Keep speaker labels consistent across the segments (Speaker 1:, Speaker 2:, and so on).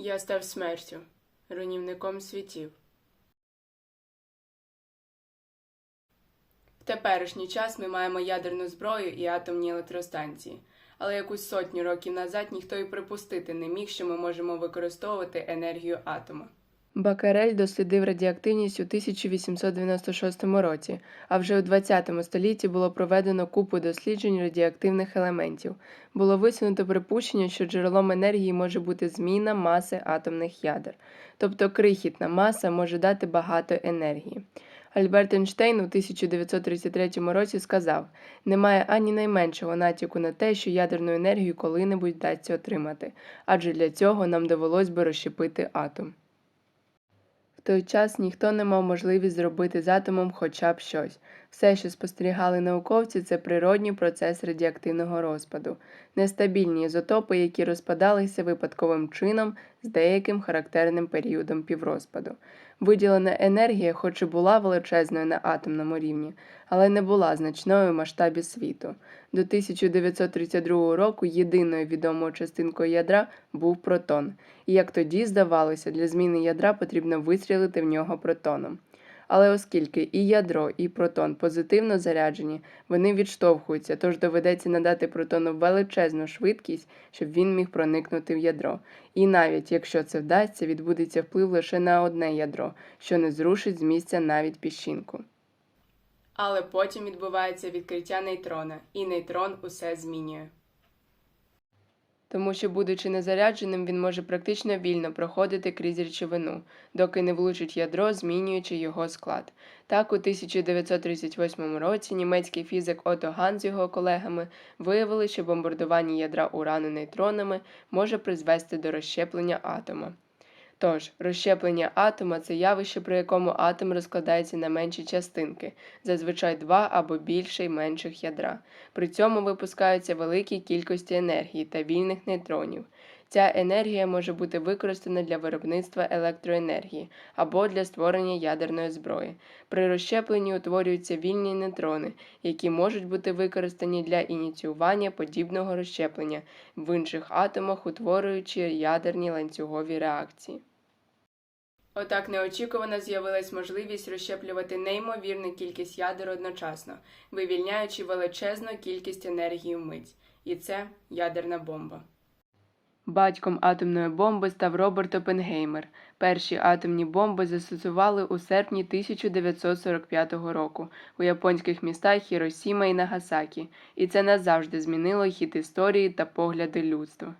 Speaker 1: Я став смертю, руйнівником світів. В теперішній час ми маємо ядерну зброю і атомні електростанції, але якусь сотню років назад ніхто і припустити не міг, що ми можемо використовувати енергію атома. Бакарель дослідив радіоактивність у 1896 році, а вже у 20 столітті було проведено купу досліджень радіоактивних елементів. Було висунуто припущення, що джерелом енергії може бути зміна маси атомних ядер, тобто крихітна маса може дати багато енергії. Альберт Ейнштейн у 1933 році сказав: немає ані найменшого натяку на те, що ядерну енергію коли-небудь вдасться отримати, адже для цього нам довелось би розщепити атом. Той час ніхто не мав можливість зробити з атомом хоча б щось. Все, що спостерігали науковці, це природній процес радіоактивного розпаду, нестабільні ізотопи, які розпадалися випадковим чином з деяким характерним періодом піврозпаду. Виділена енергія, хоч і була величезною на атомному рівні, але не була значною в масштабі світу. До 1932 року єдиною відомою частинкою ядра був протон, і як тоді здавалося, для зміни ядра потрібно вистрілити в нього протоном. Але оскільки і ядро, і протон позитивно заряджені, вони відштовхуються, тож доведеться надати протону величезну швидкість, щоб він міг проникнути в ядро. І навіть якщо це вдасться, відбудеться вплив лише на одне ядро, що не зрушить з місця навіть піщинку. Але потім відбувається відкриття нейтрона, і нейтрон усе змінює. Тому що, будучи незарядженим, він може практично вільно проходити крізь речовину, доки не влучить ядро, змінюючи його склад. Так, у 1938 році німецький фізик Ото Ган з його колегами виявили, що бомбардування ядра урану нейтронами може призвести до розщеплення атома. Тож, розщеплення атома це явище, при якому атом розкладається на менші частинки, зазвичай два або більше й менших ядра. При цьому випускаються великі кількості енергії та вільних нейтронів. Ця енергія може бути використана для виробництва електроенергії або для створення ядерної зброї. При розщепленні утворюються вільні нейтрони, які можуть бути використані для ініціювання подібного розщеплення в інших атомах, утворюючи ядерні ланцюгові реакції. Отак неочікувано з'явилась можливість розщеплювати неймовірну кількість ядер одночасно, вивільняючи величезну кількість енергії вмить. І це ядерна бомба. Батьком атомної бомби став Роберт Опенгеймер. Перші атомні бомби застосували у серпні 1945 року у японських містах Хіросіма і Нагасакі, і це назавжди змінило хід історії та погляди людства.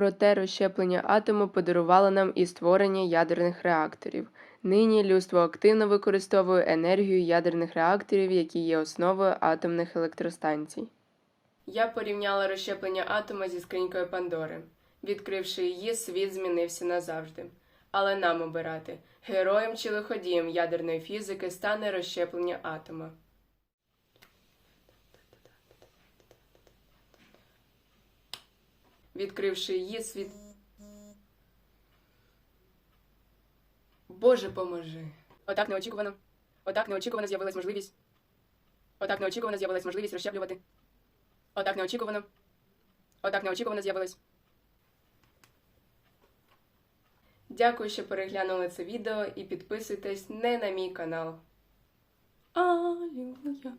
Speaker 1: Проте розщеплення атому подарувало нам і створення ядерних реакторів. Нині людство активно використовує енергію ядерних реакторів, які є основою атомних електростанцій. Я порівняла розщеплення атома зі скринькою Пандори. Відкривши її, світ змінився назавжди. Але нам обирати героєм чи лиходієм ядерної фізики стане розщеплення атома. Відкривши її, світ. Боже, поможи. Отак неочікувано. Отак неочікувано з'явилась можливість. Отак неочікувано з'явилась можливість розщеплювати. Отак неочікувано. Отак неочікувано з'явилась. Дякую, що переглянули це відео і підписуйтесь не на мій канал. Алілуя.